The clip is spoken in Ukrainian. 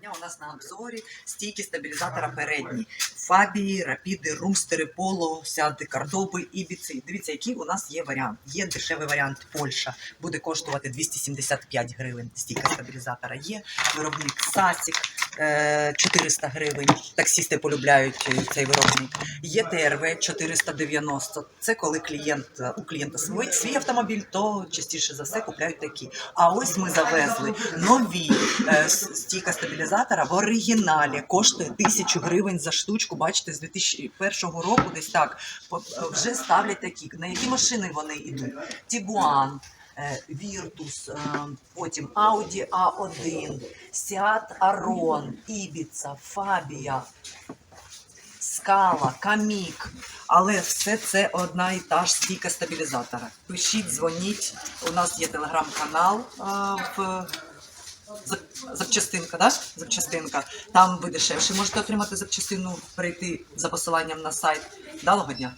дня у нас на обзорі стійки стабілізатора передні. Фабії, рапіди, рустери, поло, сяди, кардоби, біци. Дивіться, який у нас є варіант. Є дешевий варіант Польща, буде коштувати 275 гривень. Стійка стабілізатора є. Виробник Сасік 400 гривень. Таксісти полюбляють е, цей виробник. Є ТРВ 490. Це коли клієнт е, у клієнта свій, свій автомобіль, то частіше за все купляють такі. А ось ми завезли нові е, стійка стабілізатора в оригіналі. Коштує тисячу гривень за штучку. Бачите, з 2001 року десь так е, вже ставлять такі. На які машини вони йдуть? Тігуан. Е, Віртус, е, потім Audi A1, Seat Aron, Ibiza, Fabia, скала, камік. Але все це одна і та ж стійка стабілізатора. Пишіть, дзвоніть. У нас є телеграм-канал в запчастинка, да? запчастинка. Там ви дешевше можете отримати запчастину, перейти за посиланням на сайт. Далого дня!